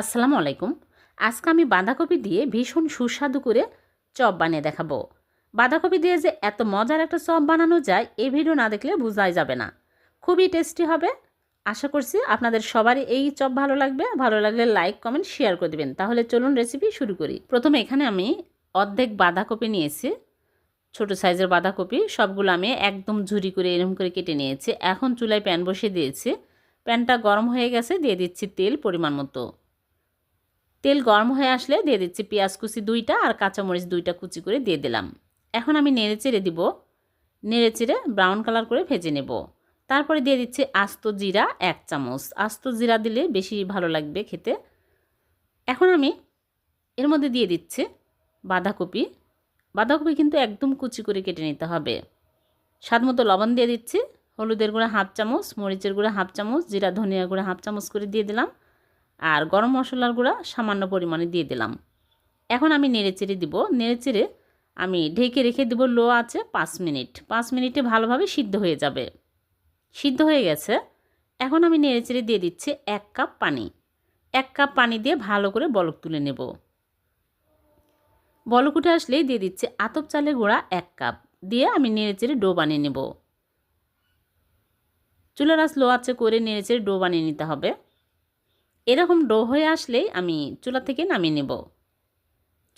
আসসালামু আলাইকুম। আজকে আমি বাঁধাকপি দিয়ে ভীষণ সুস্বাদু করে চপ বানিয়ে দেখাবো। বাঁধাকপি দিয়ে যে এত মজার একটা চপ বানানো যায় এই ভিডিও না দেখলে বোঝাই যাবে না। খুবই টেস্টি হবে। আশা করছি আপনাদের সবারই এই চপ ভালো লাগবে। ভালো লাগলে লাইক, কমেন্ট, শেয়ার করে দেবেন। তাহলে চলুন রেসিপি শুরু করি। প্রথমে এখানে আমি অর্ধেক বাঁধাকপি নিয়েছি। ছোট সাইজের বাঁধাকপি, সবগুলো আমি একদম ঝুরি করে এরকম করে কেটে নিয়েছি। এখন চুলায় প্যান বসিয়ে দিয়েছি। প্যানটা গরম হয়ে গেছে, দিয়ে দিচ্ছি তেল পরিমাণ মতো। তেল গরম হয়ে আসলে দিয়ে দিচ্ছি পেঁয়াজ কুচি দুইটা আর কাঁচামরিচ দুইটা কুচি করে দিয়ে দিলাম। এখন আমি নেড়ে চেড়ে দিব। নেড়ে চেড়ে ব্রাউন কালার করে ভেজে নেব। তারপরে দিয়ে দিচ্ছি আস্ত জিরা এক চামচ। আস্ত জিরা দিলে বেশি ভালো লাগবে খেতে। এখন আমি এর মধ্যে দিয়ে দিচ্ছি বাঁধাকপি। বাঁধাকপি কিন্তু একদম কুচি করে কেটে নিতে হবে। স্বাদ মতো লবণ দিয়ে দিচ্ছি। হলুদের গুঁড়া হাফ চামচ, মরিচের গুঁড়া হাফ চামচ, জিরা, ধনিয়া গুঁড়া হাফ চামচ করে দিয়ে দিলাম। আর গরম মশলার গুঁড়া সামান্য পরিমাণে দিয়ে দিলাম। এখন আমি নেড়েচেড়ে দিব। নেড়েচেড়ে আমি ঢেকে রেখে দেবো লো আছে পাঁচ মিনিট। পাঁচ মিনিটে ভালোভাবে সিদ্ধ হয়ে যাবে। সিদ্ধ হয়ে গেছে। এখন আমি নেড়েচেড়ে দিয়ে দিচ্ছি এক কাপ পানি। এক কাপ পানি দিয়ে ভালো করে বলক তুলে নেব। বলক উঠে আসলেই দিয়ে দিচ্ছি আতপ চালের গুঁড়া এক কাপ। দিয়ে আমি নেড়েচেড়ে ডো বানিয়ে নেব। চুলার আঁচ লো আছে করে নেড়েচেড়ে ডো বানিয়ে নিতে হবে। এরকম ডো হয়ে আসলেই আমি চুলা থেকে নামিয়ে নেব।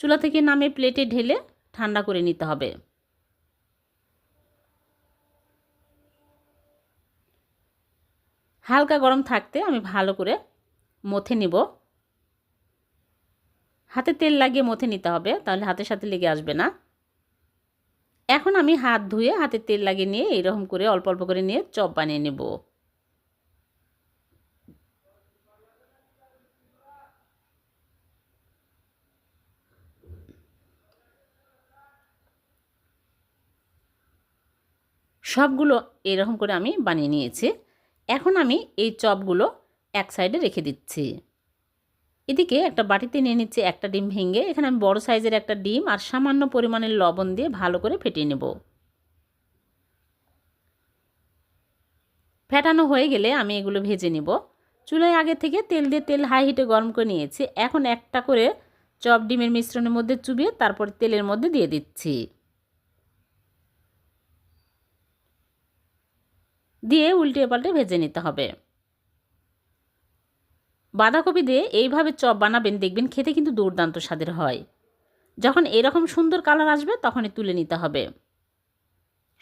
চুলা থেকে নামিয়ে প্লেটে ঢেলে ঠান্ডা করে নিতে হবে। হালকা গরম থাকতে আমি ভালো করে মথে নিব। হাতে তেল লাগিয়ে মথে নিতে হবে, তাহলে হাতের সাথে লেগে আসবে না। এখন আমি হাত ধুয়ে হাতে তেল লাগিয়ে নিয়ে এরকম করে অল্প অল্প করে নিয়ে চপ বানিয়ে নেব। সবগুলো এরকম করে আমি বানিয়ে নিয়েছি। এখন আমি এই চপগুলো এক সাইডে রেখে দিচ্ছি। এদিকে একটা বাটিতে নিয়ে নিচ্ছি একটা ডিম ভেঙে, এখানে আমি বড় সাইজের একটা ডিম আর সামান্য পরিমাণের লবণ দিয়ে ভালো করে ফেটিয়ে নেব। ফেটানো হয়ে গেলে আমি এগুলো ভেজে নেব। চুলায় আগে থেকে তেল দিয়ে তেল হাই হিটে গরম করে নিয়েছি। এখন একটা করে চপ ডিমের মিশ্রণের মধ্যে চুবিয়ে তারপর তেলের মধ্যে দিয়ে দিচ্ছি। দিয়ে উল্টে পাল্টে ভেজে নিতে হবে। বাঁধাকপি দিয়ে এইভাবে চপ বানাবেন, দেখবেন খেতে কিন্তু দুর্দান্ত স্বাদের হয়। যখন এরকম সুন্দর কালার আসবে, তখনই তুলে নিতে হবে।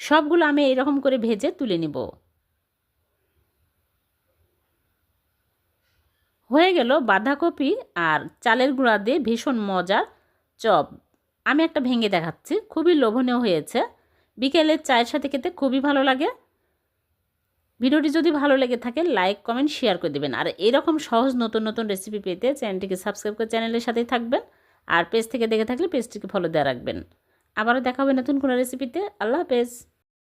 সবগুলো আমি এরকম করে ভেজে তুলে নিব। হয়ে গেল বাঁধাকপি আর চালের গুঁড়া দিয়ে ভীষণ মজার চপ। আমি একটা ভেঙে দেখাচ্ছি, খুবই লোভনীয় হয়েছে। বিকেলের চায়ের সাথে খেতে খুবই ভালো লাগে। ভিডিওটি যদি ভালো লেগে থাকে, লাইক, কমেন্ট, শেয়ার করে দেবেন। আর এরকম সহজ নতুন নতুন রেসিপি পেতে চ্যানেলটিকে সাবস্ক্রাইব করে চ্যানেলের সাথেই থাকবেন। আর পেজ থেকে দেখে থাকলে পেজটিকে ফলো দেওয়া রাখবেন। আবারও দেখা হবে নতুন কোনো রেসিপিতে আল্লাহ হাফেজ।